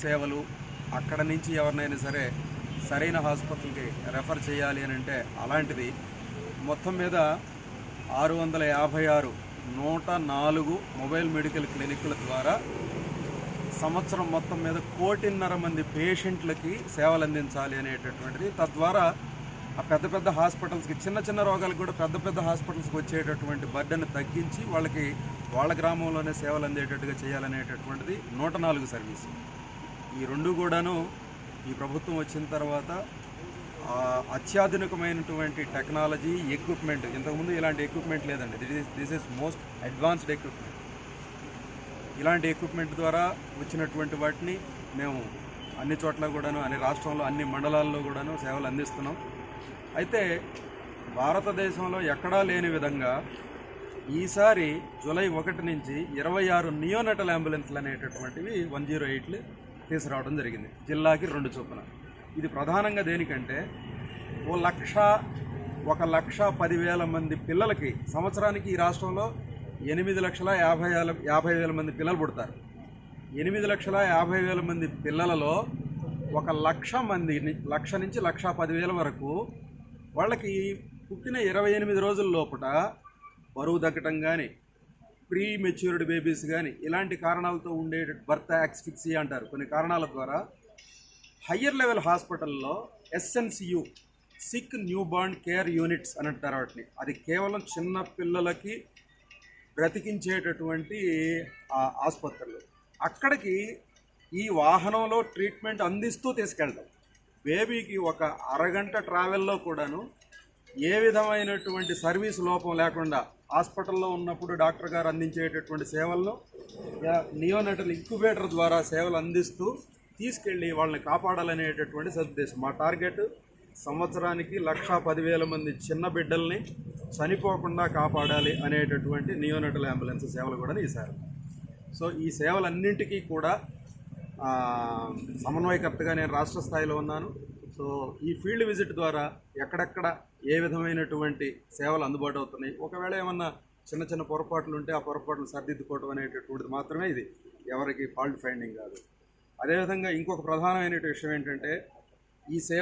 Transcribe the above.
సేవలు అక్కడ నుంచి ఎవరినైనా సరే సరైన హాస్పిటల్కి రెఫర్ చేయాలి అని అంటే అలాంటిది. మొత్తం మీద ఆరు వందల యాభై ఆరు నూట నాలుగు మొబైల్ మెడికల్ క్లినిక్ల ద్వారా సంవత్సరం మొత్తం మీద కోటిన్నర మంది పేషెంట్లకి సేవలు అందించాలి అనేటటువంటిది. తద్వారా ఆ పెద్ద పెద్ద హాస్పిటల్స్కి చిన్న చిన్న రోగాలకు కూడా పెద్ద పెద్ద హాస్పిటల్స్కి వచ్చేటటువంటి బర్డెన్ తగ్గించి వాళ్ళకి వాళ్ళ గ్రామంలోనే సేవలు అందేటట్టుగా చేయాలనేటటువంటిది నూట నాలుగు సర్వీసు. ఈ రెండు కూడాను ఈ ప్రభుత్వం వచ్చిన తర్వాత అత్యాధునికమైనటువంటి టెక్నాలజీ ఎక్విప్మెంట్ ఇంతకుముందు ఇలాంటి ఎక్విప్మెంట్ లేదండి. This is this is most advanced equipment ఇలాంటి ఎక్విప్మెంట్ ద్వారా వచ్చినటువంటి వాటిని మేము అన్ని చోట్ల కూడాను అన్ని రాష్ట్రంలో అన్ని మండలాల్లో కూడాను సేవలు అందిస్తున్నాం. అయితే భారతదేశంలో ఎక్కడా లేని విధంగా ఈసారి జూలై ఒకటి నుంచి ఇరవై ఆరు నియోనటల్ అంబులెన్స్లు అనేటటువంటివి వన్ జీరో ఎయిట్లు తీసుకురావడం జరిగింది. జిల్లాకి రెండు చొప్పున. ఇది ప్రధానంగా దేనికంటే ఓ లక్ష ఒక లక్ష పదివేల మంది పిల్లలకి సంవత్సరానికి ఈ రాష్ట్రంలో ఎనిమిది లక్షల యాభై వేల యాభై వేల మంది పిల్లలు పుడతారు. ఎనిమిది లక్షల యాభై వేల మంది పిల్లలలో ఒక లక్ష మంది లక్ష నుంచి లక్ష పదివేల వరకు వాళ్ళకి పుట్టిన ఇరవై ఎనిమిది రోజుల లోపల బరువు తగ్గటం కానీ ప్రీ మెచ్యూర్డ్ బేబీస్ కానీ ఇలాంటి కారణాలతో ఉండే బర్త్ యాక్స్ఫిక్సీ అంటారు. కొన్ని కారణాల ద్వారా హయ్యర్ లెవెల్ హాస్పిటల్లో SNCU sick newborn care units అని అంటారు వాటిని. అది కేవలం చిన్న పిల్లలకి బ్రతికించేటటువంటి ఆసుపత్రులు. అక్కడికి ఈ వాహనంలో ట్రీట్మెంట్ అందిస్తూ తీసుకెళ్తాం. బేబీకి ఒక అరగంట ట్రావెల్లో కూడాను ఏ విధమైనటువంటి సర్వీస్ లోపం లేకుండా హాస్పిటల్లో ఉన్నప్పుడు డాక్టర్ గారు అందించేటటువంటి సేవలను నియోనటల్ ఇంక్యుబేటర్ ద్వారా సేవలు అందిస్తూ తీసుకెళ్ళి వాళ్ళని కాపాడాలనేటటువంటి సదుద్దేశం. మా టార్గెట్ సంవత్సరానికి లక్షా పదివేల మంది చిన్న బిడ్డల్ని చనిపోకుండా కాపాడాలి అనేటటువంటి నియోనటల్ అంబులెన్స్ సేవలు కూడా ఈసారి సో ఈ సేవలన్నింటికీ కూడా సమన్వయకర్తగా నేను రాష్ట్ర స్థాయిలో ఉన్నాను. సో ఈ ఫీల్డ్ విజిట్ ద్వారా ఎక్కడెక్కడ ఏ విధమైనటువంటి సేవలు అందుబాటు అవుతున్నాయి? ఒకవేళ ఏమన్నా చిన్న చిన్న పొరపాట్లు ఉంటే ఆ పొరపాట్లు సరిదిద్దుకోవడం అనేటటువంటిది మాత్రమే ఇది. ఎవరికి ఫాల్ట్ ఫైండింగ్ కాదు. అదేవిధంగా ఇంకొక ప్రధానమైన విషయం ఏంటంటే ఈ సేవ